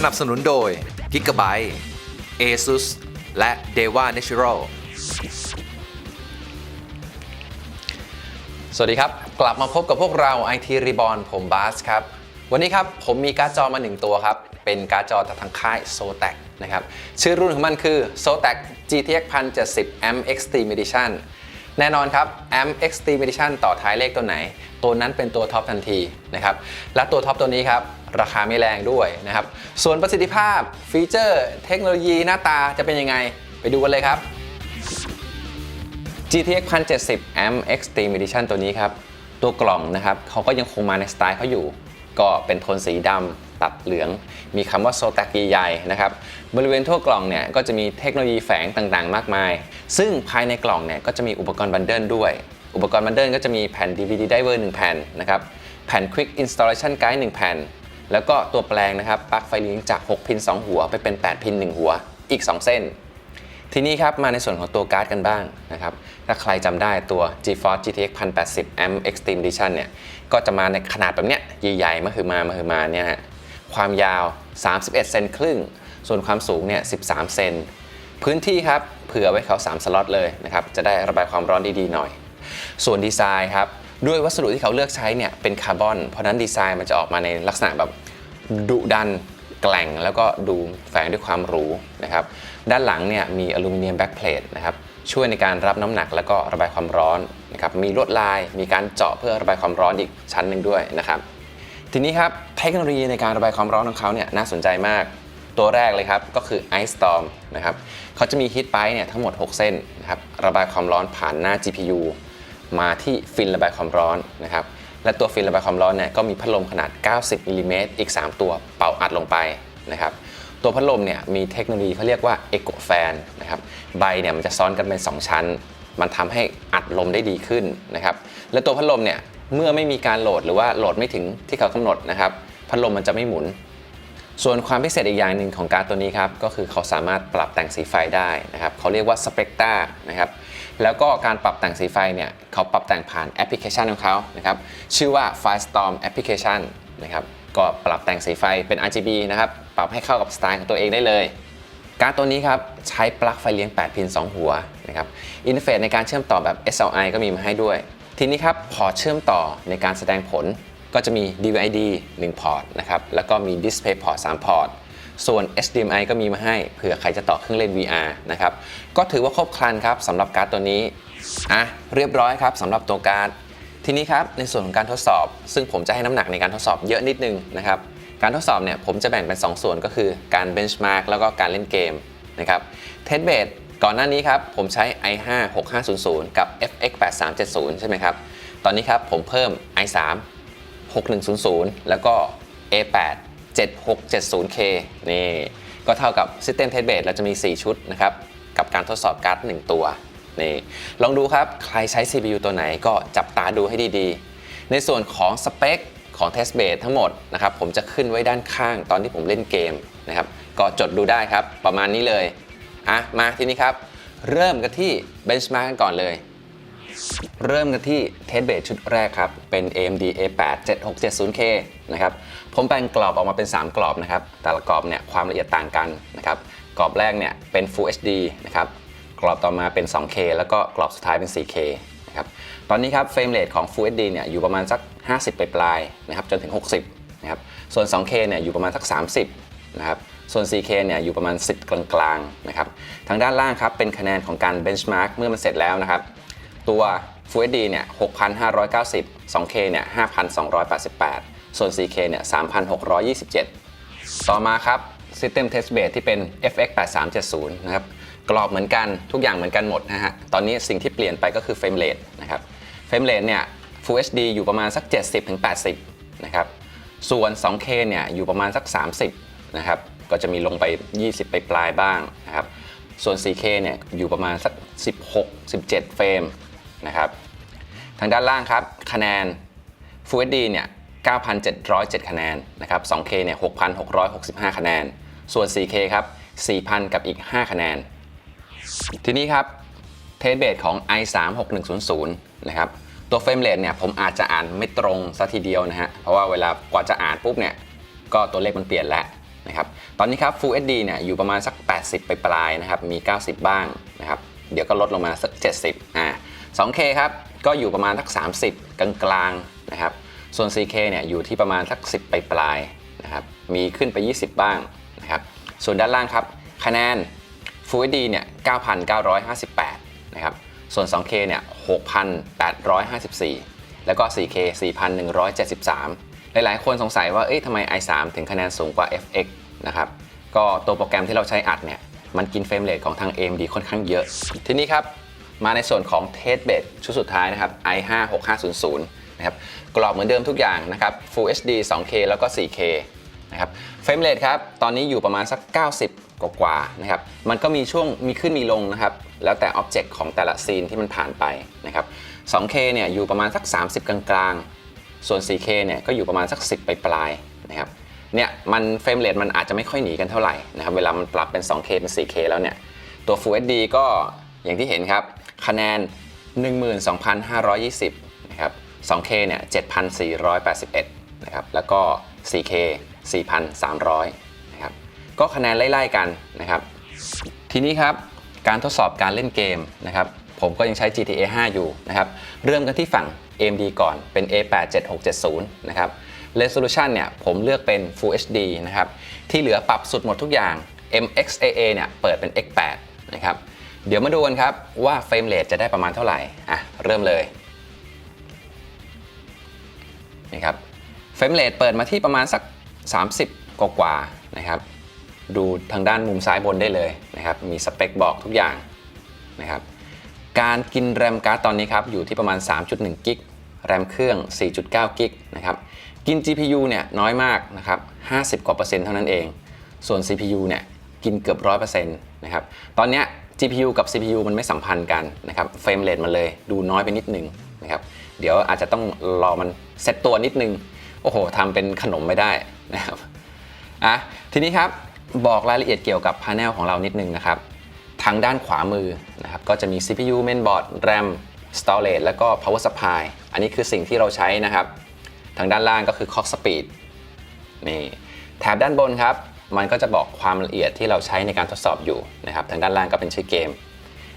สนับสนุนโดย Gigabyte ASUS และ Deva Natural สวัสดีครับ กลับมาพบกับพวกเรา IT Reborn ผมบาสครับ วันนี้ครับ ผมมีการ์ดจอมาหนึ่งตัวครับ เป็นการ์ดจอจากทางค่าย Zotac นะครับ ชื่อรุ่นของมันคือ Zotac GTX 1070 M Extreme Edition แน่นอนครับ M Extreme Edition ต่อท้ายเลขตัวไหน ตัวนั้นเป็นตัวท็อปทันทีนะครับ และตัวท็อปตัวนี้ครับ ราคาไม่แรงด้วยนะครับ ส่วนประสิทธิภาพฟีเจอร์ เทคโนโลยีหน้าตาจะเป็นยังไง ไปดูกันเลยครับ GTX 1070 M Extreme Edition ตัวนี้ครับ ตัวกล่องนะครับเขาก็ยังคงมาในสไตล์เขาอยู่ ก็เป็นโทนสีดำตัดเหลือง มีคำว่าโซต a c ใหญ่นะครับ บริเวณทั่วกล่องเนี่ยก็จะมีเทคโนโลยีแฝงต่างๆ มากมาย ซึ่งภายในกล่องเนี่ยก็จะมีอุปกรณ์บันเดิลด้วย อุปกรณ์บันเดิลก็จะมีแผ่น DVD driver 1แผ่นนะครับ แผ่น Quick Installation Guide 1แผ่น แล้วก็ตัวแปลงนะครับปลั๊กไฟเลิงก์จาก 6 พิน 2 หัวไปเป็น 8 พิน 1 หัวอีก 2 เส้น ทีนี้ครับมาในส่วนของตัวการ์ดกันบ้างนะครับถ้าใครจำได้ตัว GeForce GTX 1080 M Extreme Edition เนี่ยก็จะมาในขนาดแบบเนี้ยใหญ่ๆมาคือมามาคือมาเนี่ยฮะความยาว 31 เซนครึ่ง ส่วนความสูงเนี่ย 13 เซนพื้นที่ครับเผื่อไว้เขา 3 สล็อตเลยนะครับจะได้ระบายความร้อนดีๆหน่อย ส่วนดีไซน์ครับ ด้วยวัสดุที่เขาเลือกใช้เนี่ยเป็นคาร์บอน เพราะนั้นดีไซน์มันจะออกมาในลักษณะแบบดุดันแกล่งแล้วก็ดูแฝงด้วยความหรูนะครับ ด้านหลังเนี่ยมีอลูมิเนียมแบ็กเพลทนะครับช่วยในการรับน้ำหนักแล้วก็ระบายความร้อนนะครับ มีลวดลาย มีการเจาะเพื่อระบายความร้อนอีกชั้นหนึ่งด้วยนะครับ ทีนี้ครับเทคโนโลยีในการระบายความร้อนของเขาเนี่ยน่าสนใจมาก ตัวแรกเลยครับก็คือ Ice Storm นะครับเขาจะมีฮีทไ i เนี่ยทั้งหมด 6 เส้นนะครับ ระบายความร้อนผ่านหน้า GPU มาที่ฟินระบายความร้อนนะครับและตัวฟินระบายความร้อนเนี่ยก็มีพัดลมขนาด 90มิลลิเมตรอีก 3 ตัวเป่าอัดลงไปนะครับตัวพัดลมเนี่ยมีเทคโนโลยีเขาเรียกว่า Eco Fan นะครับใบเนี่ยมันจะซ้อนกันเป็น 2 ชั้น มันทำให้อัดลมได้ดีขึ้นนะครับและตัวพัดลมเนี่ยเมื่อไม่มีการโหลดหรือว่าโหลดไม่ถึงที่เขากำหนดนะครับพัดลมมันจะไม่หมุน ส่วนความพิเศษอีกอย่างหนึ่งของการ์ตัวนี้ครับก็คือเขาสามารถปรับแต่งสีไฟได้นะครับเขาเรียกว่า Spectra นะครับ แล้วก็การปรับแต่งสีไฟเนี่ยเขาปรับแต่งผ่านแอปพลิเคชันของเขานะครับชื่อว่า Firestorm Application นะครับก็ปรับแต่งสีไฟเป็น RGB นะครับปรับให้เข้ากับสไตล์ของตัวเองได้เลย การ์ดตัวนี้ครับใช้ปลั๊กไฟเลี้ยง 8 พิน 2 หัวนะครับอินเทอร์เฟซในการเชื่อมต่อแบบ SLI ก็มีมาให้ด้วย ทีนี้ครับพอเชื่อมต่อในการแสดงผลก็จะมี DVI-D 1 พอร์ตนะครับแล้วก็มี Display Port 3 พอร์ต ส่วน HDMI ก็มีมาให้เผื่อใครจะต่อเครื่องเล่น VR นะครับ ก็ถือว่าครบครันครับสำหรับการ์ดตัวนี้ อะ เรียบร้อยครับสำหรับตัวการ์ด ทีนี้ครับในส่วนของการทดสอบ ซึ่งผมจะให้น้ำหนักในการทดสอบเยอะนิดนึงนะครับ การทดสอบเนี่ยผมจะแบ่งเป็น 2 ส่วนก็คือการ benchmark แล้วก็การเล่นเกมนะครับเทสเบดก่อนหน้านี้ครับผมใช้ i5 6500 กับ FX 8370 ใช่ไหมครับ ตอนนี้ครับผมเพิ่ม i3 6100 แล้วก็ A8 7670K นี่ก็เท่ากับ System Test Bed เราจะมี 4 ชุดนะครับ กับการทดสอบการ์ด1 ตัวนี่ลองดูครับ ใครใช้ CPU ตัวไหนก็จับตาดูให้ดีๆ ในส่วนของสเปคของ Test Bed ทั้งหมดนะครับ ผมจะขึ้นไว้ด้านข้างตอนที่ผมเล่นเกมนะครับ ก็จดดูได้ครับ ประมาณนี้เลย อะ มาที่นี้ครับ เริ่มกันที่ Benchmark กันก่อนเลย เริ่มกันที่เทสเบดชุดแรกครับ เป็น AMD A8 7670K นะครับ ผมแบ่งกรอบออกมาเป็น 3 กรอบนะครับ แต่ละกรอบเนี่ยความละเอียดต่างกันนะครับ กรอบแรกเนี่ยเป็น Full HD นะครับ กรอบต่อมาเป็น 2K แล้วก็กรอบสุดท้ายเป็น 4K นะครับ ตอนนี้ครับเฟรมเรทของ Full HD เนี่ยอยู่ประมาณสัก 50 ไปปลายนะครับ จนถึง 60 นะครับ ส่วน 2K เนี่ยอยู่ประมาณสัก 30 นะครับส่วน 4K เนี่ยอยู่ประมาณ 10 กลางๆ นะครับ ทางด้านล่างครับเป็นคะแนนของการ benchmark เมื่อมันเสร็จแล้วนะครับ ตัว Full HD เนี่ย 6,590 2K เนี่ย 5,288 ส่วน 4K เนี่ย 3,627 ต่อมาครับ System Test Bed ที่เป็น FX 8370นะครับ กรอบเหมือนกัน ทุกอย่างเหมือนกันหมดนะฮะ ตอนนี้สิ่งที่เปลี่ยนไปก็คือ Frame Rate นะครับ Frame Rate เนี่ย Full HD อยู่ประมาณสัก 70-80 นะครับ ส่วน 2K เนี่ย อยู่ประมาณสัก 30 นะครับ ก็จะมีลงไป 20 ไปปลายบ้างนะครับ ส่วน 4K เนี่ย อยู่ประมาณสัก 16 17 เฟรม นะครับทางด้านล่างครับคะแนน Full HD เนี่ย9,707 คะแนนนะครับ 2K เนี่ย 6,665 คะแนน ส่วน 4K ครับ 4,000 กับอีก 5 คะแนน ทีนี้ครับ เทสเบดของ i3 6100 นะครับ ตัวเฟรมเรทเนี่ยผมอาจจะอ่านไม่ตรงซะทีเดียวนะฮะ เพราะว่าเวลากว่าจะอ่านปุ๊บเนี่ย ก็ตัวเลขมันเปลี่ยนแล้วนะครับ ตอนนี้ครับ Full HD เนี่ยอยู่ประมาณสัก 80 ไปปลายนะครับ มี 90 บ้างนะครับ เดี๋ยวก็ลดลงมาสัก 70 อ่า 2K ครับก็อยู่ประมาณสัก 30 กลางๆนะครับส่วน 4K เนี่ยอยู่ที่ประมาณสัก 10ไปปลายๆนะครับมีขึ้นไป 20 บ้างนะครับส่วนด้านล่างครับคะแนน Full HD เนี่ย 9,958 นะครับ ส่วน 2K เนี่ย 6,854 แล้วก็ 4K 4,173 หลายๆ คนสงสัยว่า เอ๊ะทำไม i3 ถึงคะแนนสูงกว่า FX นะครับ ก็ตัวโปรแกรมที่เราใช้อัดเนี่ย มันกินเฟรมเรทของทาง AMD ค่อนข้างเยอะ ทีนี้ครับ มาในส่วนของ Test Bed ชุดสุดท้ายนะครับ i5 6500นะครับกรอบเหมือนเดิมทุกอย่างนะครับ Full HD 2K แล้วก็ 4K นะครับเฟรมเรทครับ ตอนนี้อยู่ประมาณสัก 90 กว่าๆนะครับ มันก็มีช่วงมีขึ้นมีลงนะครับ แล้วแต่อ็อบเจกต์ของแต่ละซีนที่มันผ่านไปนะครับ 2K เนี่ยอยู่ประมาณสัก 30 กลางๆ ส่วน 4K เนี่ยก็อยู่ประมาณสัก 10ไปปลายๆนะครับ เนี่ยมันเฟรมเรทมันอาจจะไม่ค่อยหนีกันเท่าไหร่นะครับ เวลามันปรับเป็น 2K เป็น 4K แล้วเนี่ย ตัว Full HD ก็อย่างที่เห็นครับ คะแนน 12,520นะครับ 2K เนี่ย 7,481นะครับ แล้วก็ 4K 4,300นะครับ ก็คะแนนไล่ๆกันนะครับ ทีนี้ครับ การทดสอบการเล่นเกมนะครับ ผมก็ยังใช้ GTA 5 อยู่นะครับ เริ่มกันที่ฝั่ง AMD ก่อน เป็น A8 7670นะครับ Resolution เนี่ย ผมเลือกเป็น Full HD นะครับ ที่เหลือปรับสุดหมดทุกอย่าง MXAA เนี่ย เปิดเป็น X8 นะครับ เดี๋ยวมาดูกันครับว่าเฟรมเรทจะได้ประมาณเท่าไหร่อะเริ่มเลยนี่ครับเฟรมเรทเปิดมาที่ประมาณสัก 30 กว่ากว่านะครับดูทางด้านมุมซ้ายบนได้เลยนะครับมีสเปคบอกทุกอย่างนะครับการกินแรมการ์ดตอนนี้ครับอยู่ที่ประมาณ 3.1 กิกแรมเครื่อง 4.9 กิกนะครับกิน GPU เนี่ยน้อยมากนะครับ50 กว่าเปอร์เซ็นต์เท่านั้นเอง ส่วน CPU เนี่ยกินเกือบ 100%นะครับตอนเนี้ย GPU กับ CPU มันไม่สัมพันธ์กันนะครับเฟรมเรทมันเลยดูน้อยไปนิดนึงนะครับเดี๋ยวอาจจะต้องรอมันเซตตัวนิดนึง โอ้โหทำเป็นขนมไม่ได้นะครับอะทีนี้ครับบอกรายละเอียดเกี่ยวกับพา n e l ของเรานิดนึงนะครับ ทางด้านขวามือนะครับก็จะมี CPU mainboard RAM storage แล้วก็ power supply อันนี้คือสิ่งที่เราใช้นะครับ ทางด้านล่างก็คือ clock speed นี่แถบด้านบนครับ มันก็จะบอกความละเอียดที่เราใช้ในการทดสอบอยู่นะครับทางด้านล่างก็เป็นชื่อเกม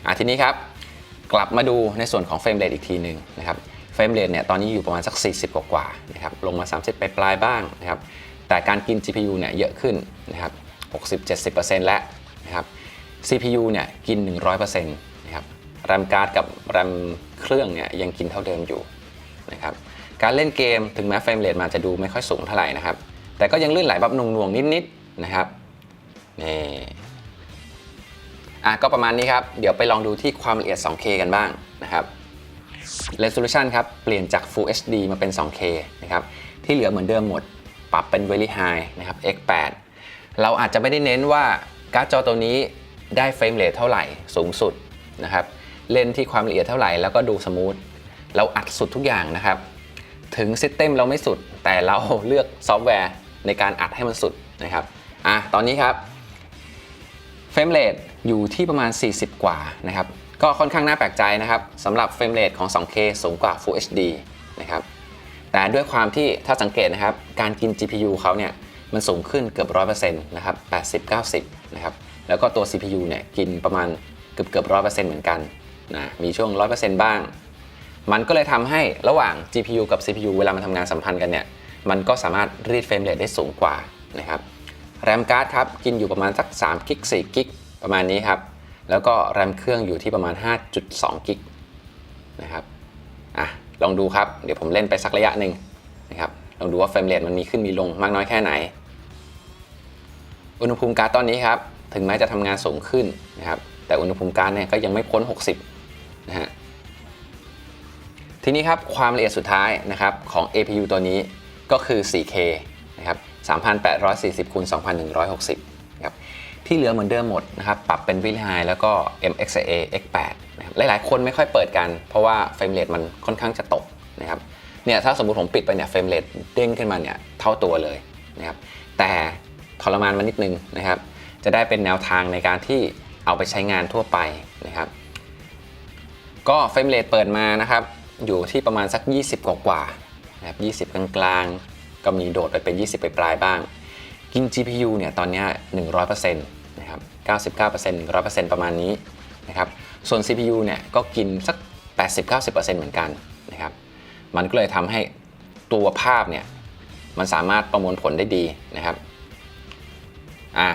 อะทีนี้ครับ กลับมาดูในส่วนของเฟรมเรทอีกทีหนึ่งนะครับเฟรมเรทเนี่ยตอนนี้อยู่ประมาณสัก 40 กว่าๆนะครับลงมา 30 ไปปลายบ้างนะครับแต่การกิน GPU เนี่ยเยอะขึ้นนะครับ60-70%แล้วนะครับ CPU เนี่ยกิน 100%นะครับแรมการ์ดกับแรมเครื่องเนี่ยยังกินเท่าเดิมอยู่นะครับการเล่นเกมถึงแม้เฟรมเรทมันจะดูไม่ค่อยสูงเท่าไหร่นะครับ แต่ก็ยังลื่นไหลแบบน่วงๆนิดๆ นะครับนี่อะก็ประมาณนี้ครับ เดี๋ยวไปลองดูที่ความละเอียด 2K กันบ้างนะครับ Resolution ครับ เปลี่ยนจาก Full HD มาเป็น 2K นะครับ ที่เหลือเหมือนเดิมหมด ปรับเป็น Very High นะครับ X8 เราอาจจะไม่ได้เน้นว่าการ์ดจอตัวนี้ได้เฟรมเรทเท่าไหร่สูงสุดนะครับ เล่นที่ความละเอียดเท่าไหร่แล้วก็ดูสมูท เราอัดสุดทุกอย่างนะครับ ถึงซิสเต็มเราไม่สุด แต่เราเลือกซอฟต์แวร์ในการอัดให้มันสุดนะครับ อะตอนนี้ครับเฟรมเรทอยู่ที่ประมาณ 40 กว่านะครับ ก็ค่อนข้างน่าแปลกใจนะครับสำหรับเฟรมเรทของ 2K สูงกว่า Full HD นะครับแต่ด้วยความที่ถ้าสังเกตนะครับ การกิน GPU เขาเนี่ยมันสูงขึ้นเกือบ 100%นะครับ 80-90 นะครับ แล้วก็ตัว CPU เนี่ยกินประมาณเกือบเกือบ100%เหมือนกันนะมีช่วง100%บ้าง มันก็เลยทำให้ระหว่าง GPU กับ CPU เวลามันทำงานสัมพันธ์กันเนี่ย มันก็สามารถรีดเฟรมเรทได้สูงกว่านะครับ แรมการ์ดครับกินอยู่ประมาณสัก3กิก4กิกประมาณนี้ครับ แล้วก็แรมเครื่องอยู่ที่ประมาณ 5.2กิกนะครับอะลองดูครับ เดี๋ยวผมเล่นไปสักระยะหนึ่งนะครับลองดูว่าเฟรมเรทมันมีขึ้นมีลงมากน้อยแค่ไหน อุณหภูมิการ์ดตอนนี้ครับ ถึงแม้จะทำงานสูงขึ้นนะครับแต่อุณหภูมิการ์ดเนี่ยก็ยังไม่พ้น 60นะฮะทีนี้ครับความละเอียดสุดท้ายนะครับของ APU ตัวนี้ก็คือ 4K นะค 3,840คูณ2,160นะครับที่เหลือเหมือนเดิมหมดนะครับปรับเป็น v h i แล้วก็ MXA X8 นะครับหลายๆ คนไม่ค่อยเปิดกัน เพราะว่าเฟรมเรทมันค่อนข้างจะตกนะครับเนี่ยถ้าสมมติผมปิดไปเนี่ยเฟรมเรทเด้งขึ้นมาเนี่ยเท่าตัวเลยนะครับแต่ทรมานมานิดนึงนะครับ จะได้เป็นแนวทางในการที่เอาไปใช้งานทั่วไปนะครับ ก็เฟรมเรทเปิดมานะครับ อยู่ที่ประมาณสัก 20 กว่ากว่านะครับ 20 กลาง ก็มีโดดไปเป็น 20 ไปปลายบ้าง กิน GPU เนี่ยตอนนี้ย100%นะครับ99% 100%ประมาณนี้นะครับ ส่วน CPU เนี่ยก็กินสัก 80-90%เหมือนกันนะครับ มันก็เลยทำให้ตัวภาพเนี่ยมันสามารถประมวลผลได้ดีนะครับ อะ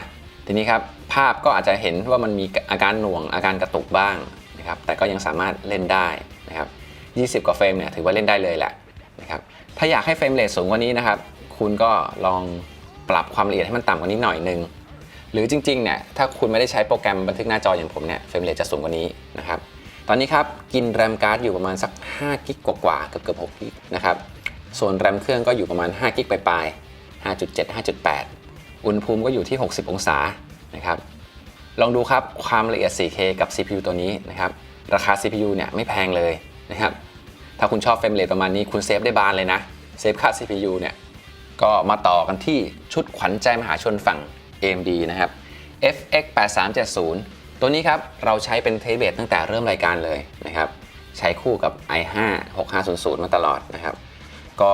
ทีนี้ครับ ภาพก็อาจจะเห็นว่ามันมีอาการหน่วงอาการกระตุกบ้างนะครับ แต่ก็ยังสามารถเล่นได้นะครับ 20 กว่าเฟรมเนี่ยถือว่าเล่นได้เลยแหละนะครับ ถ้าอยากให้เฟรมเรทสูงกว่านี้นะครับ คุณก็ลองปรับความละเอียดให้มันต่ำกว่านี้หน่อยนึง หรือจริงๆเนี่ยถ้าคุณไม่ได้ใช้โปรแกรมบันทึกหน้าจออย่างผมเนี่ยเฟรมเรทจะสูงกว่านี้นะครับ ตอนนี้ครับกินแรมการ์ดอยู่ประมาณสัก5กิกกว่าๆเกือบเกือบ6กิกนะครับส่วนแรมเครื่องก็อยู่ประมาณ5กิกปลายๆ5.7 5.8 อุณหภูมิก็อยู่ที่ 60 องศานะครับลองดูครับความละเอียด 4K กับ CPU ตัวนี้นะครับราคา CPU เนี่ยไม่แพงเลยนะครับ ถ้าคุณชอบเฟรมเรทประมาณนี้คุณเซฟได้บานเลยนะ เซฟค่า CPU เนี่ย ก็มาต่อกันที่ชุดขวัญใจมหาชนฝั่ง AMD นะครับ FX 8370ตัวนี้ครับ เราใช้เป็นเทเบตตั้งแต่เริ่มรายการเลยนะครับ ใช้คู่กับ i5 6500 มาตลอดนะครับ ก็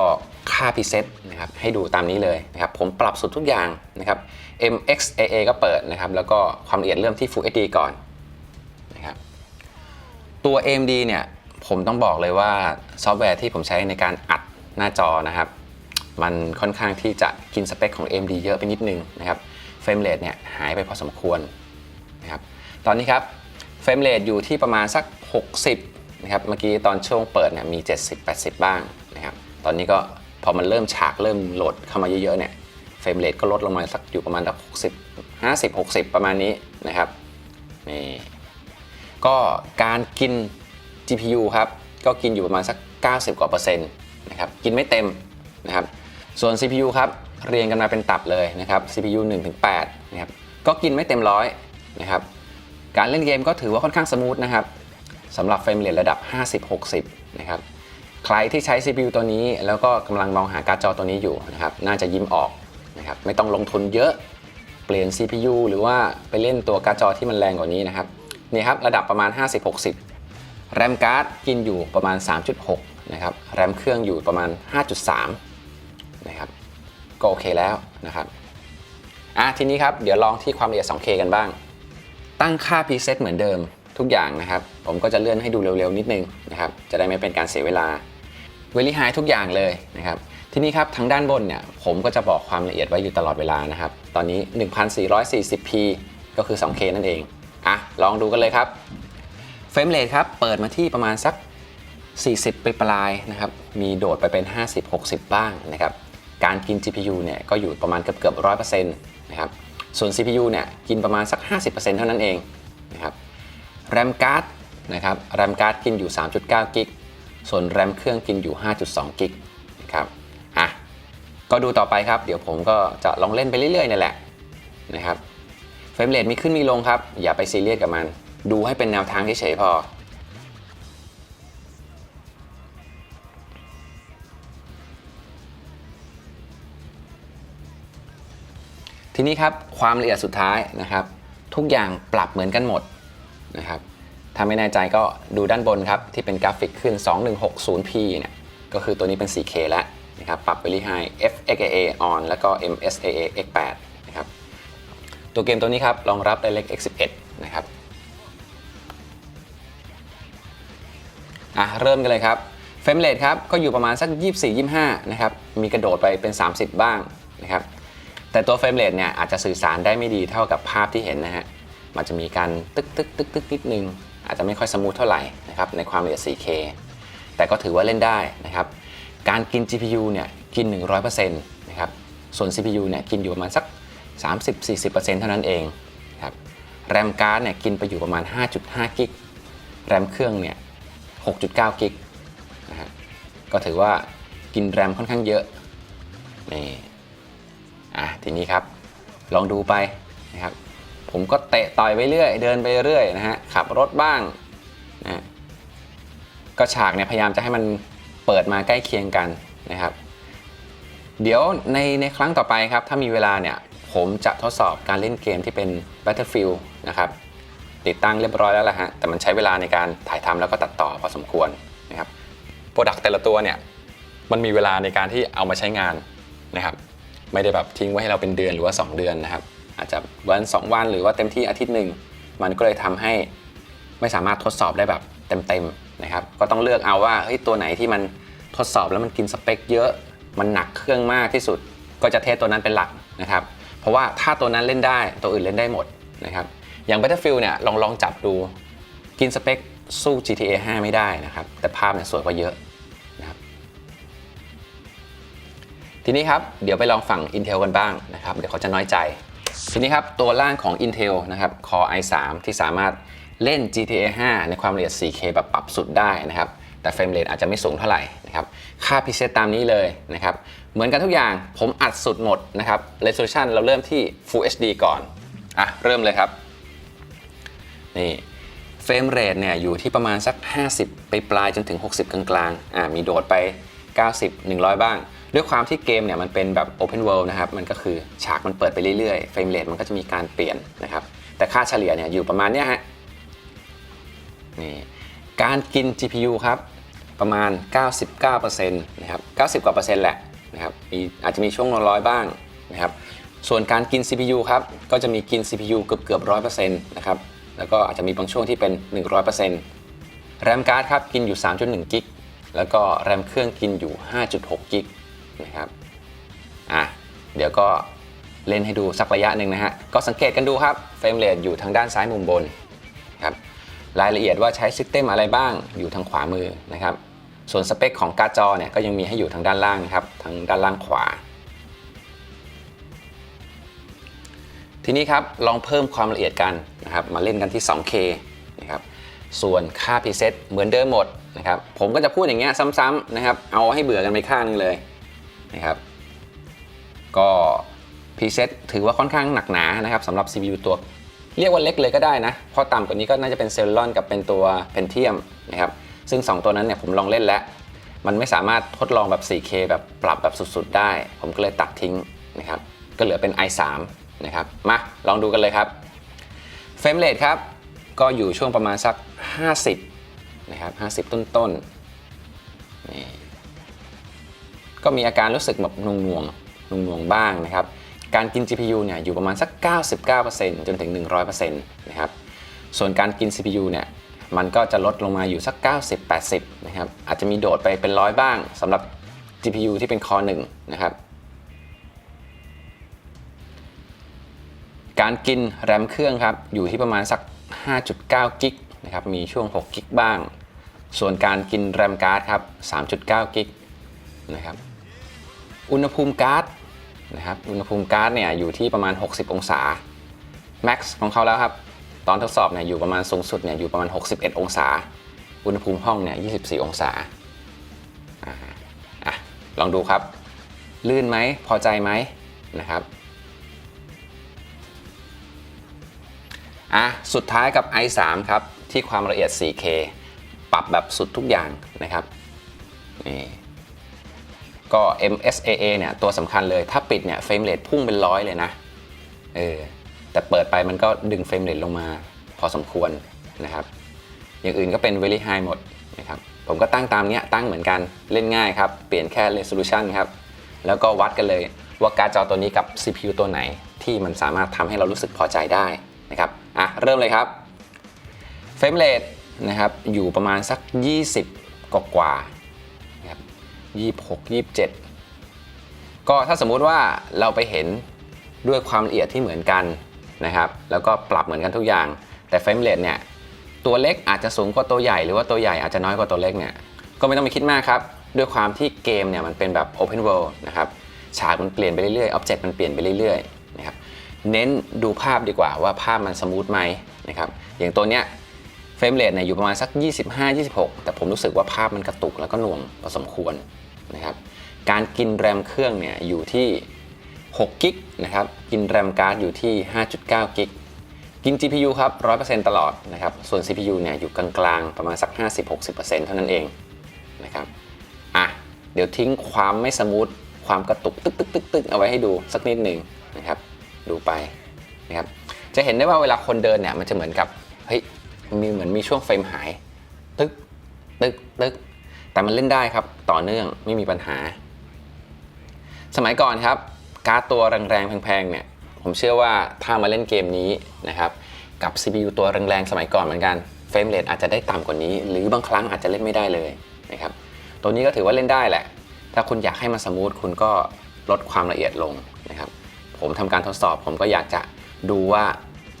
ค่าพรีเซตนะครับ ให้ดูตามนี้เลยนะครับ ผมปรับสุดทุกอย่างนะครับ MXAA ก็เปิดนะครับ แล้วก็ความละเอียดเริ่มที่ Full HD ก่อนนะครับ ตัว AMD เนี่ย ผมต้องบอกเลยว่าซอฟต์แวร์ที่ผมใช้ในการอัดหน้าจอนะครับ มันค่อนข้างที่จะกินสเปคของ AMD เยอะไปนิดนึงนะครับเฟรมเรทเนี่ยหายไปพอสมควรนะครับตอนนี้ครับเฟรมเรทอยู่ที่ประมาณสัก 60นะครับเมื่อกี้ตอนช่วงเปิดเนี่ยมี 70-80 บ้างนะครับตอนนี้ก็พอมันเริ่มฉากเริ่มโหลดเข้ามาเยอะๆเนี่ยเฟรมเรทก็ลดลงมาสักอยู่ประมาณแบบ60 50 60 ประมาณนี้นะครับนี่ก็การกิน GPU ครับก็กินอยู่ประมาณสัก 90 กว่าเปอร์เซ็นต์นะครับกินไม่เต็มนะครับส่วน CPU ครับเรียงกันมาเป็นตับเลยนะครับ CPU 1-8นะครับก็กินไม่เต็มร้อยนะครับการเล่นเกมก็ถือว่าค่อนข้างสมูทนะครับสำหรับเฟรมเรทระดับ 50-60 นะครับใครที่ใช้ CPU ตัวนี้แล้วก็กำลังมองหาการ์ดจอตัวนี้อยู่นะครับน่าจะยิ้มออกนะครับไม่ต้องลงทุนเยอะเปลี่ยน CPU หรือว่าไปเล่นตัวการ์ดจอที่มันแรงกว่านี้นะครับนี่ครับระดับประมาณ 50-60 แรมการ์ดกินอยู่ประมาณ 3.6 นะครับ แรมเครื่องอยู่ประมาณ 5.3 นะครับ ก็โอเคแล้วนะครับ อะทีนี้ครับเดี๋ยวลองที่ความละเอียด 2K กันบ้าง ตั้งค่า preset เหมือนเดิมทุกอย่างนะครับ ผมก็จะเลื่อนให้ดูเร็วๆ นิดนึงนะครับ จะได้ไม่เป็นการเสียเวลา เวลี่ไฮทุกอย่างเลยนะครับ ทีนี้ครับทางด้านบนเนี่ยผมก็จะบอกความละเอียดไว้อยู่ตลอดเวลานะครับ ตอนนี้ 1440p ก็คือ 2K นั่นเอง อะ ลองดูกันเลยครับ เฟรมเรทครับ เปิดมาที่ประมาณสัก 40 ไปปลายนะครับ มีโดดไปเป็น 50-60 บ้างนะครับ การกิน GPU เนี่ยก็อยู่ประมาณเกือบเกือบ100%นะครับ ส่วน CPU เนี่ยกินประมาณสัก 50%เท่านั้นเองนะครับแรมการ์ดนะครับแรมการ์ดกินอยู่ 3.9 กิก ส่วนแรมเครื่องกินอยู่ 5.2 กิกนะครับ อะ ก็ดูต่อไปครับ เดี๋ยวผมก็จะลองเล่นไปเรื่อยๆนี่แหละนะครับ เฟรมเรทมีขึ้นมีลงครับ อย่าไปซีเรียสกับมัน ดูให้เป็นแนวทางเฉยๆพอ ทีนี้ครับความละเอียดสุดท้ายนะครับ ทุกอย่างปรับเหมือนกันหมดนะครับถ้าไม่แน่ใจก็ดูด้านบนครับ ที่เป็นกราฟิกขึ้น 2160p เนี่ยก็คือตัวนี้เป็น 4K แล้วนะครับปรับ Very High FXAA on แล้วก็ MSAA X8 นะครับตัวเกมตัวนี้ครับรองรับ DirectX 11 นะครับ อะเริ่มกันเลยครับเฟรมเรทครับก็อยู่ประมาณสัก 24-25 นะครับ มีกระโดดไปเป็น 30 บ้างนะครับ แต่ตัวเฟรมเรทเนี่ยอาจจะสื่อสารได้ไม่ดีเท่ากับภาพที่เห็นนะฮะ มันจะมีการตึกตึกตึกตึกนิดนึง อาจจะไม่ค่อยสมูทเท่าไหร่นะครับในความละเอียด 4K แต่ก็ถือว่าเล่นได้นะครับ การกิน GPU เนี่ยกิน 100%นะครับ ส่วน CPU เนี่ยกินอยู่ประมาณสัก 30-40%เท่านั้นเองครับ แรมการ์ดเนี่ยกินไปอยู่ประมาณ 5.5 กิก แรมเครื่องเนี่ย 6.9 กิกนะฮะก็ถือว่ากินแรมค่อนข้างเยอะนี่อะทีนี้ครับลองดูไปนะครับผมก็เตะต่อยไปเรื่อย เดินไปเรื่อยนะฮะขับรถบ้างนะก็ฉากเนี่ยพยายามจะให้มันเปิดมาใกล้เคียงกันนะครับ เดี๋ยวในในครั้งต่อไปครับ ถ้ามีเวลาเนี่ย ผมจะทดสอบการเล่นเกมที่เป็น Battlefield นะครับ ติดตั้งเรียบร้อยแล้วแหละฮะแต่มันใช้เวลาในการถ่ายทำแล้วก็ตัดต่อพอสมควรนะครับโปรดักต์แต่ละตัวเนี่ยมันมีเวลาในการที่เอามาใช้งานนะครับไม่ได้แบบทิ้งไว้ให้เราเป็นเดือนหรือว่า 2 เดือนนะครับอาจจะวัน 2 วันหรือว่าเต็มที่อาทิตย์หนึ่งมันก็เลยทำให้ไม่สามารถทดสอบได้แบบเต็มๆนะครับก็ต้องเลือกเอาว่าเฮ้ยตัวไหนที่มันทดสอบแล้วมันกินสเปคเยอะ มันหนักเครื่องมากที่สุด ก็จะเทสตัวนั้นเป็นหลักนะครับ เพราะว่าถ้าตัวนั้นเล่นได้ตัวอื่นเล่นได้หมดนะครับ อย่าง Battlefield เนี่ยลองลองจับดูกินสเปคสู้ GTA 5 ไม่ได้นะครับ แต่ภาพเนี่ยสวยกว่าเยอะนะครับทีนี้ครับ เดี๋ยวไปลองฝั่ง Intel กันบ้างนะครับ เดี๋ยวเขาจะน้อยใจ ทีนี้ครับ ตัวล่างของ Intel นะครับ Core i3 ที่สามารถเล่น GTA 5 ในความละเอียด 4K แบบปรับสุดได้นะครับ แต่เฟรมเรทอาจจะไม่สูงเท่าไหร่นะครับ ค่าพิเศษตามนี้เลยนะครับ เหมือนกันทุกอย่างผมอัดสุดหมดนะครับ Resolution เราเริ่มที่ Full HD ก่อนอะเริ่มเลยครับ นี่เฟรมเรทเนี่ยอยู่ที่ประมาณสัก 50 ไปปลายจนถึง 60 กลางๆอ่ามีโดดไป 90 100 บ้าง ด้วยความที่เกมเนี่ยมันเป็นแบบ Open World นะครับ มันก็คือฉากมันเปิดไปเรื่อยๆ เฟรมเรทมันก็จะมีการเปลี่ยนนะครับ แต่ค่าเฉลี่ยเนี่ยอยู่ประมาณเนี้ยฮะนี่การกิน GPU ครับ ประมาณ 99%นะครับ90 กว่าเปอร์เซ็นต์แหละนะครับมีอาจจะมีช่วงร้อยบ้างนะครับส่วนการกิน CPU ครับก็จะมีกิน CPU เกือบเกือบร้อยเปอร์เซ็นต์นะครับ แล้วก็อาจจะมีบางช่วงที่เป็น 100%แรมการ์ดครับกินอยู่ 3.1 กิก แล้วก็แรมเครื่องกินอยู่ 5.6 กิกนะครับ อะ เดี๋ยวก็เล่นให้ดูสักระยะหนึ่งนะฮะ ก็สังเกตกันดูครับ เฟรมเรทอยู่ทางด้านซ้ายมุมบนครับรายละเอียดว่าใช้ซิสเต็มอะไรบ้างอยู่ทางขวามือนะครับ ส่วนสเปคของการ์ดจอเนี่ยก็ยังมีให้อยู่ทางด้านล่างนะครับ ทางด้านล่างขวา ทีนี้ครับลองเพิ่มความละเอียดกันนะครับมาเล่นกันที่ 2K นะครับส่วนค่าพรีเซตเหมือนเดิมหมดนะครับผมก็จะพูดอย่างเงี้ยซ้ำๆนะครับเอาให้เบื่อกันไปข้างหนึงเลยนะครับก็พรีเซตถือว่าค่อนข้างหนักหนานะครับสำหรับ CPU ตัว เรียกว่าเล็กเลยก็ได้นะ เพราะต่ำกว่านี้ก็น่าจะเป็นเซลลอนกับเป็นตัว Pentium นะครับซึ่ง 2 ตัวนั้นเนี่ยผมลองเล่นแล้ว มันไม่สามารถทดลองแบบ 4K แบบปรับแบบสุดๆได้ ผมก็เลยตัดทิ้งนะครับก็เหลือเป็น i3 นะครับ มาลองดูกันเลยครับ เฟรมเรทครับ ก็อยู่ช่วงประมาณสัก 50 นะครับ 50 ต้นๆนนี่ก็มีอาการรู้สึกแบบน่วงหน่วงๆหน่วงๆบ้างนะครับ การกิน GPU เนี่ยอยู่ประมาณสัก 99%จนถึง 100%นะครับ ส่วนการกิน CPU เนี่ยมันก็จะลดลงมาอยู่สัก 90-80 นะครับ อาจจะมีโดดไปเป็นร้อยบ้างสำหรับ GPU ที่เป็น Core 1นะครับ การกินแรมเครื่องครับอยู่ที่ประมาณสัก 5.9 กิกนะครับมีช่วง 6 กิกบ้าง ส่วนการกินแรมการ์ดครับ 3.9 กิกนะครับอุณหภูมิการ์ดนะครับอุณหภูมิการ์ดเนี่ยอยู่ที่ประมาณ 60 องศา Max ของเขาแล้วครับตอนทดสอบเนี่ยอยู่ประมาณสูงสุดเนี่ยอยู่ประมาณ 61 องศา อุณหภูมิห้องเนี่ย 24 องศาอ่าอะลองดูครับ ลื่นไหมพอใจไหมนะครับ อะสุดท้ายกับ i3 ครับ ที่ความละเอียด 4K ปรับแบบสุดทุกอย่างนะครับนี่ก็ MSAA เนี่ยตัวสำคัญเลยถ้าปิดเนี่ยเฟรมเรทพุ่งเป็นร้อยเลยนะเออแต่เปิดไปมันก็ดึงเฟรมเรทลงมาพอสมควรนะครับอย่างอื่นก็เป็น very high หมดนะครับผมก็ตั้งตามเนี้ยตั้งเหมือนกันเล่นง่ายครับ เปลี่ยนแค่ resolution ครับ แล้วก็วัดกันเลยว่าการ์ดจอตัวนี้กับ CPU ตัวไหนที่มันสามารถทำให้เรารู้สึกพอใจได้นะครับ อะเริ่มเลยครับเฟรมเรทนะครับอยู่ประมาณสัก 20 กว่ากว่านะครับ26 27 ก็ถ้าสมมุติว่าเราไปเห็นด้วยความละเอียดที่เหมือนกันนะครับ แล้วก็ปรับเหมือนกันทุกอย่าง แต่เฟรมเรทเนี่ยตัวเล็กอาจจะสูงกว่าตัวใหญ่หรือว่าตัวใหญ่อาจจะน้อยกว่าตัวเล็กเนี่ยก็ไม่ต้องไปคิดมากครับ ด้วยความที่เกมเนี่ยมันเป็นแบบ Open World นะครับฉากมันเปลี่ยนไปเรื่อยๆ Object มันเปลี่ยนไปเรื่อยๆ เน้นดูภาพดีกว่าว่าภาพมันสมูทไหมนะครับอย่างตัวเนี้ยเฟรมเรทเนี่ยอยู่ประมาณสัก 25-26 แต่ผมรู้สึกว่าภาพมันกระตุกแล้วก็หน่วงพอสมควรนะครับการกินแรมเครื่องเนี่ยอยู่ที่6กิกนะครับกินแรมการ์ดอยู่ที่ 5.9กิกกิน GPU ครับ 100%ตลอดนะครับส่วน CPU เนี่ยอยู่กลางๆ ประมาณสัก 50-60%เท่านั้นเองนะครับอะเดี๋ยวทิ้งความไม่สมูทความกระตุกตึกตึกตึกตึกเอาไว้ให้ดูสักนิดหนึ่งนะครับ ดูไปนะครับจะเห็นได้ว่าเวลาคนเดินเนี่ยมันจะเหมือนกับเฮ้ยมีเหมือนมีช่วงเฟรมหาย ตึกตึกตึกแต่มันเล่นได้ครับต่อเนื่องไม่มีปัญหา สมัยก่อนครับ การ์ดตัวแรงๆแพงๆเนี่ยผมเชื่อว่าถ้ามาเล่นเกมนี้นะครับกับ CPU ตัวแรงๆสมัยก่อนเหมือนกันเฟรมเรทอาจจะได้ต่ำกว่านี้ หรือบางครั้งอาจจะเล่นไม่ได้เลยนะครับตัวนี้ก็ถือว่าเล่นได้แหละ ถ้าคุณอยากให้มันสมูทคุณก็ลดความละเอียดลงนะครับ ผมทำการทดสอบ ผมก็อยากจะดูว่า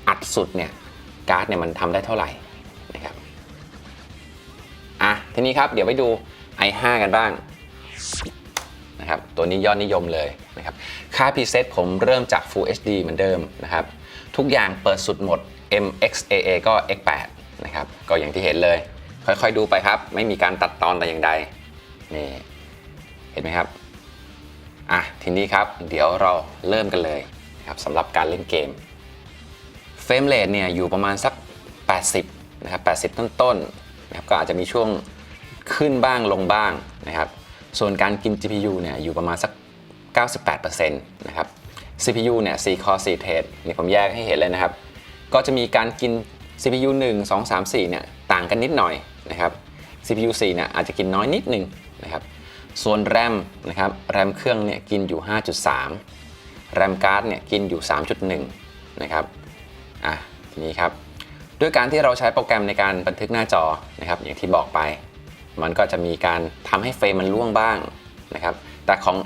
อัดสุดเนี่ยการ์ดเนี่ยมันทำได้เท่าไหร่นะครับอะทีนี้ครับเดี๋ยวไปดู i5 กันบ้างนะครับตัวนี้ยอดนิยมเลยนะครับค่า preset ผมเริ่มจาก Full HD เหมือนเดิมนะครับทุกอย่างเปิดสุดหมด MXAA ก็ X8 นะครับก็อย่างที่เห็นเลย ค่อยๆดูไปครับ ไม่มีการตัดตอนแต่อย่างใดนี่เห็นไหมครับ อะทีนี้ครับเดี๋ยวเราเริ่มกันเลยครับสำหรับการเล่นเกมเฟรมเรทเนี่ยอยู่ประมาณสัก 80 นะครับ 80 ต้นๆนะครับก็อาจจะมีช่วงขึ้นบ้างลงบ้างนะครับ ส่วนการกิน GPU เนี่ยอยู่ประมาณสัก 98%นะครับ CPU เนี่ย4 core 4 thread นี่ผมแยกให้เห็นเลยนะครับ ก็จะมีการกิน CPU 1 2 3 4เนี่ยต่างกันนิดหน่อยนะครับ CPU 4เนี่ยอาจจะกินน้อยนิดนึงนะครับ ส่วน RAM นะครับ RAM เครื่องเนี่ยกินอยู่ 5.3 RAM การ์ดเนี่ยกินอยู่ 3.1 นะครับอะทีนี้ครับ ด้วยการที่เราใช้โปรแกรมในการบันทึกหน้าจอนะครับอย่างที่บอกไป มันก็จะมีการทำให้เฟรมมันร่วงบ้างนะครับแต่ของ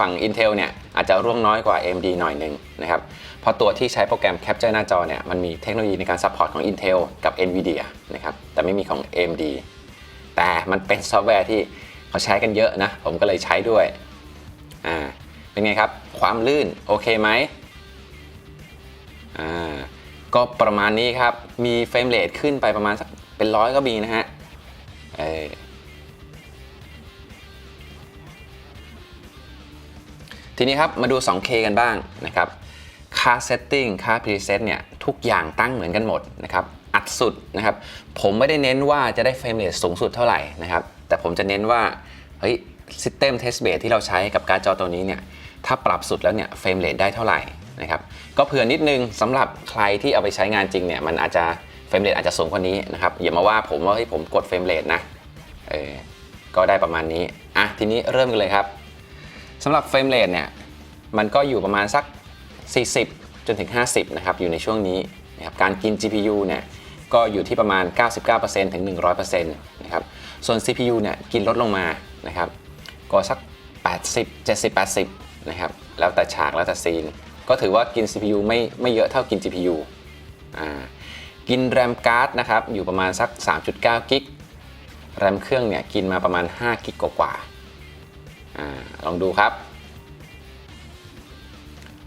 ฝั่ง Intel เนี่ยอาจจะร่วงน้อยกว่า AMD หน่อยหนึ่งนะครับเพราะตัวที่ใช้โปรแกรม Capture หน้าจอเนี่ยมันมีเทคโนโลยีในการซัพพอร์ตของ Intel กับ NVIDIA นะครับแต่ไม่มีของ AMD แต่มันเป็นซอฟต์แวร์ที่ เขาใช้กันเยอะนะ ผมก็เลยใช้ด้วยอ่าเป็นไงครับ ความลื่นโอเคไหมอ่าก็ประมาณนี้ครับ มีเฟรมเรทขึ้นไปประมาณสักเป็นร้อยก็มีนะฮะเออทีนี้ครับมาดู 2K กันบ้างนะครับ ค่า setting ค่า preset เนี่ย ทุกอย่างตั้งเหมือนกันหมดนะครับ อัดสุดนะครับ ผมไม่ได้เน้นว่าจะได้เฟรมเรทสูงสุดเท่าไหร่นะครับ แต่ผมจะเน้นว่า เฮ้ย system test bed ที่เราใช้กับการ์ดจอตัวนี้เนี่ย ถ้าปรับสุดแล้วเนี่ยเฟรมเรทได้เท่าไหร่นะครับ ก็เผื่อนิดนึงสำหรับใครที่เอาไปใช้งานจริงเนี่ย มันอาจจะเฟรมเรทอาจจะสูงกว่านี้นะครับ อย่ามาว่าผมว่าเฮ้ยผมกดเฟรมเรทนะ เออ ก็ได้ประมาณนี้ อะ ทีนี้เริ่มกันเลยครับสำหรับเฟรมเรทเนี่ย มันก็อยู่ประมาณสัก 40 จนถึง 50 นะครับ อยู่ในช่วงนี้นะครับ การกิน GPU เนี่ย ก็อยู่ที่ประมาณ 99%ถึง 100%นะครับส่วน CPU เนี่ยกินลดลงมานะครับก็สัก 80 70 80นะครับแล้วแต่ฉากแล้วแต่ซีน ก็ถือว่ากิน CPU ไม่ไม่เยอะเท่ากิน GPU อ่ากิน RAM การ์ดนะครับอยู่ประมาณสัก 3.9 กิก RAM เครื่องเนี่ยกินมาประมาณ 5 กิกกว่าอ่าลองดูครับ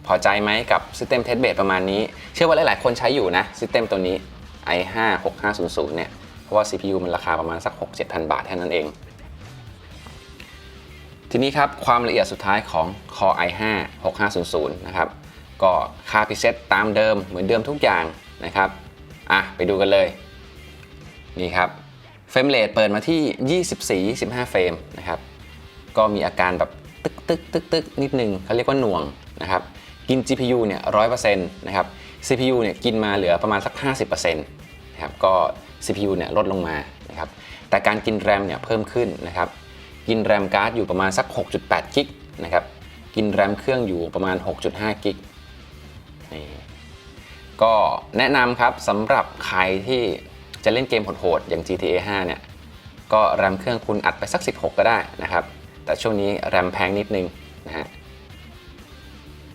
พอใจไหมกับ System Test Bed ประมาณนี้ เชื่อว่าหลาย ๆ คนใช้อยู่นะ System ตัวนี้ i5 6500 เนี่ย เพราะว่า CPU มันราคาประมาณสัก 6 7 0 0 0 บาทแค่นั้นเอง ทีนี้ครับ ความละเอียดสุดท้ายของ Core i5 6500 นะครับ ก็ค่า preset ตามเดิมเหมือนเดิมทุกอย่างนะครับ อะ ไปดูกันเลย นี่ครับ เฟรมเรทเปิดมาที่ 24-25 เฟรมนะครับ ก็มีอาการแบบตึกตึกตึกตึกนิดนึงเขาเรียกว่าหน่วงนะครับ กิน GPU เนี่ยร้อยเปอร์เซ็นต์นะครับ CPU เนี่ยกินมาเหลือประมาณสัก 50%นะครับก็ CPU เนี่ยลดลงมานะครับแต่การกิน RAM เนี่ยเพิ่มขึ้นนะครับกิน RAM การ์ดอยู่ประมาณสัก 6.8 กิกนะครับกิน RAM เครื่องอยู่ประมาณ 6.5 กิกนี่ก็แนะนำครับสำหรับใครที่จะเล่นเกมโหดๆอย่าง GTA 5 เนี่ยก็ RAM เครื่องคุณอัดไปสัก 16 ก็ได้นะครับ แต่ช่วงนี้ RAM แพงนิดนึงนะฮะ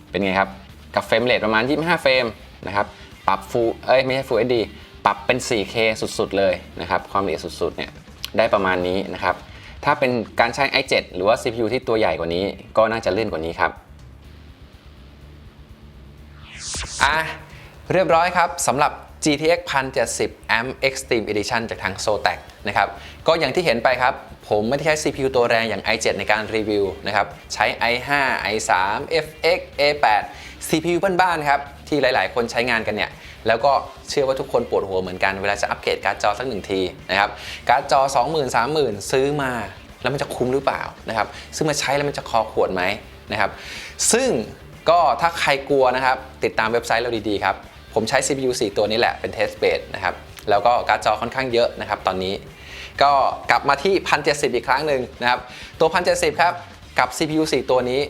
เป็นไงครับ กับเฟรมเรทประมาณ 25 เฟรม นะครับ ปรับ Full เอ้ยไม่ใช่ Full HD ปรับเป็น 4K สุดๆ เลยนะครับ ความละเอียดสุดๆ เนี่ย ได้ประมาณนี้นะครับ ถ้าเป็นการใช้ i7 หรือว่า CPU ที่ตัวใหญ่กว่านี้ ก็น่าจะเลื่อนกว่านี้ครับ อะ เรียบร้อยครับสำหรับ GTX 1070 AMP Extreme Edition จากทาง Zotac นะครับ ก็อย่างที่เห็นไปครับ ผมไม่ได้ใช้ CPU ตัวแรงอย่าง i7 ในการรีวิวนะครับ ใช้ i5 i3 FX A8 CPU บ้านๆครับ ที่หลาย ๆ คนใช้งานกันเนี่ย แล้วก็เชื่อว่าทุกคนปวดหัวเหมือนกันเวลาจะอัปเกรดการ์ดจอสักหนึ่งทีนะครับ การ์ดจอ 20,000 30,000 ซื้อมาแล้วมันจะคุ้มหรือเปล่านะครับซึ่งมาใช้แล้วมันจะคอขวดไหมนะครับ ซึ่งก็ถ้าใครกลัวนะครับ ติดตามเว็บไซต์เราดี ๆ ครับ ผมใช้ CPU 4 ตัวนี้แหละเป็น test bed นะครับ แล้วก็การ์ดจอค่อนข้างเยอะนะครับตอนนี้ ก็กลับมาที่ 1070 อีกครั้งหนึ่งนะครับ ตัว 1070 ครับ กับ CPU 4 ตัวนี้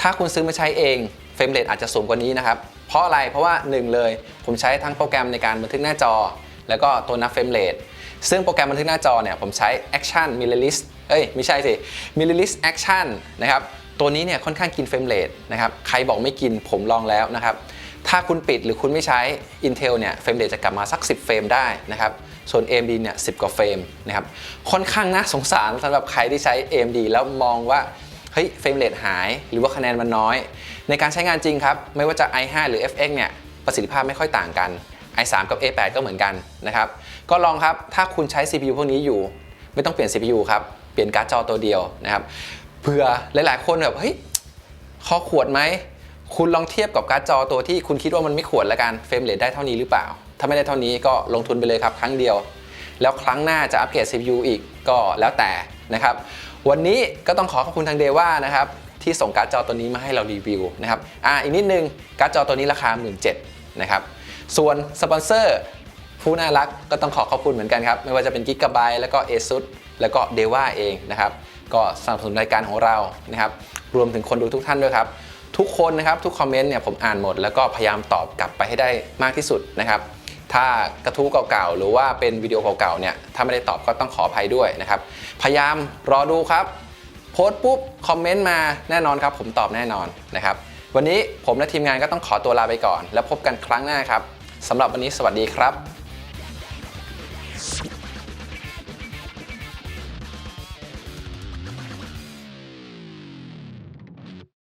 ถ้าคุณซื้อมาใช้เอง เฟรมเรทอาจจะสูงกว่านี้นะครับ เพราะอะไรเพราะว่าหนึ่งเลย ผมใช้ทั้งโปรแกรมในการบันทึกหน้าจอ แล้วก็ตัวนับเฟรมเรทซึ่งโปรแกรมบันทึกหน้าจอเนี่ยผมใช้ Action m i r r o r l i s t เอ้ยไม่ใช่สิ m i r r o r l i s t Action นะครับตัวนี้เนี่ยค่อนข้างกินเฟรมเรทนะครับใครบอกไม่กินผมลองแล้วนะครับถ้าคุณปิดหรือคุณไม่ใช้ Intel เนี่ยเฟรมเรทจะกลับมาสัก 10 เฟรมได้นะครับส่วน AMD เนี่ย10 กว่าเฟรมนะครับค่อนข้างน่าสงสารสำหรับใครที่ใช้ AMD แล้วมองว่า เฮ้ยเฟรมเรทหาย หรือว่าคะแนนมันน้อย ในการใช้งานจริงครับ ไม่ว่าจะ i5 หรือ FX เนี่ยประสิทธิภาพไม่ค่อยต่างกัน i3 กับ A8 ก็เหมือนกันนะครับก็ลองครับถ้าคุณใช้ CPU พวกนี้อยู่ ไม่ต้องเปลี่ยน CPU ครับเปลี่ยนการ์ดจอตัวเดียวนะครับเผื่อหลาย ๆ คนแบบเฮ้ยคอขวดไหมคุณลองเทียบกับการ์ดจอตัวที่คุณคิดว่ามันไม่ขวดแล้วกันเฟรมเรทได้เท่านี้หรือเปล่า ถ้าไม่ได้เท่านี้ก็ลงทุนไปเลยครับครั้งเดียว แล้วครั้งหน้าจะอัปเกรด CPU อีกก็แล้วแต่นะครับ วันนี้ก็ต้องขอขอบคุณทางเดว่านะครับที่ส่งการ์ดจอตัวนี้มาให้เรารีวิวนะครับอ่าอีกนิดนึงการ์ดจอตัวนี้ราคา 1 7ื่นนะครับส่วนสปอนเซอร์ผู้น่ารักก็ต้องขอขอบคุณเหมือนกันครับ ไม่ว่าจะเป็น g i g a b y t e แล้วก็ ASUS แล้วก็ d e v a เองนะครับก็สนับสนุนรายการของเรานะครับรวมถึงคนดูทุกท่านด้วยครับทุกคนนะครับทุกคอมเมนต์เนี่ยผมอ่านหมด แล้วก็พยายามตอบกลับไปให้ได้มากที่สุดนะครับ ถ้ากระทู้เก่าๆ หรือว่าเป็นวิดีโอเก่าๆ เนี่ย ถ้าไม่ได้ตอบก็ต้องขออภัยด้วยนะครับ พยายามรอดูครับ โพสต์ปุ๊บ คอมเมนต์มาแน่นอนครับ ผมตอบแน่นอนนะครับ วันนี้ผมและทีมงานก็ต้องขอตัวลาไปก่อน แล้วพบกันครั้งหน้าครับสำหรับวันนี้สวัสดีครับ